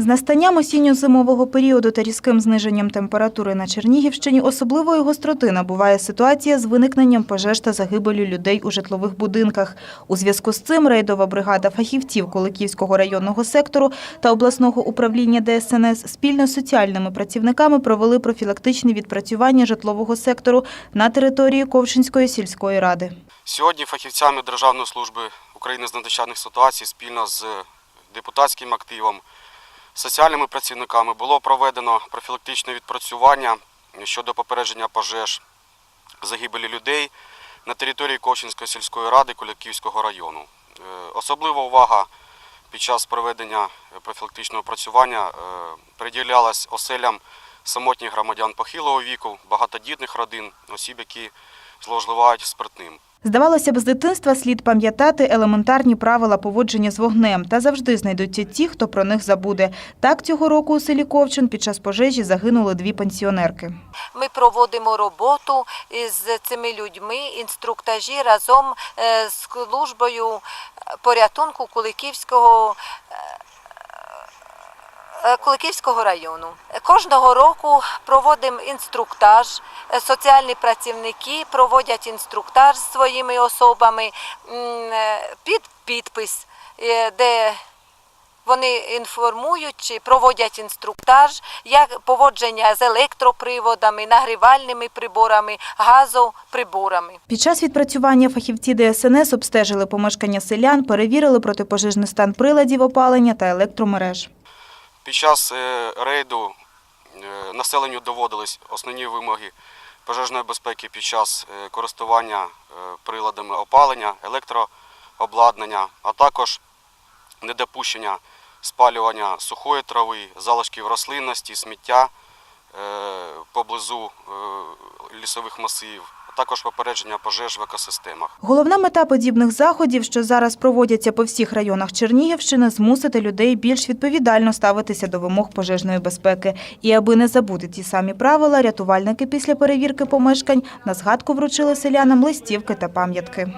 З настанням осінньо-зимового періоду та різким зниженням температури на Чернігівщині особливої гостроти набуває ситуація з виникненням пожеж та загибелю людей у житлових будинках. У зв'язку з цим рейдова бригада фахівців Куликівського районного сектору та обласного управління ДСНС спільно з соціальними працівниками провели профілактичні відпрацювання житлового сектору на території Ковшинської сільської ради. Сьогодні фахівцями Державної служби України з надзвичайних ситуацій спільно з депутатським активом, соціальними працівниками було проведено профілактичне відпрацювання щодо попередження пожеж загибелі людей на території Ковчинської сільської ради Куликівського району. Е, Особлива увага під час проведення профілактичного працювання е, приділялась оселям самотніх громадян похилого віку, багатодітних родин, осіб, які зловживають спиртним. Здавалося б, з дитинства слід пам'ятати елементарні правила поводження з вогнем, та завжди знайдуться ті, хто про них забуде. Так цього року у селі Ковчин під час пожежі загинули дві пенсіонерки. Ми проводимо роботу з цими людьми, інструктажі разом е, з службою порятунку Куликівського. е, Куликівського району кожного року проводимо інструктаж. Е, Соціальні працівники проводять інструктаж з своїми особами е, під підпис, е, де вони інформують чи проводять інструктаж, як поводження з електроприводами, нагрівальними приборами, газоприборами. Під час відпрацювання фахівці ДСНС обстежили помешкання селян, перевірили протипожежний стан приладів опалення та електромереж. Під час рейду населенню доводились основні вимоги пожежної безпеки під час е, користування е, приладами опалення, електрообладнання, а також недопущення спалювання сухої трави, залишків рослинності, сміття е, поблизу е, лісових масивів, також попередження пожеж в екосистемах. Головна мета подібних заходів, що зараз проводяться по всіх районах Чернігівщини, змусити людей більш відповідально ставитися до вимог пожежної безпеки. І аби не забути ті самі правила, рятувальники після перевірки помешкань на згадку вручили селянам листівки та пам'ятки.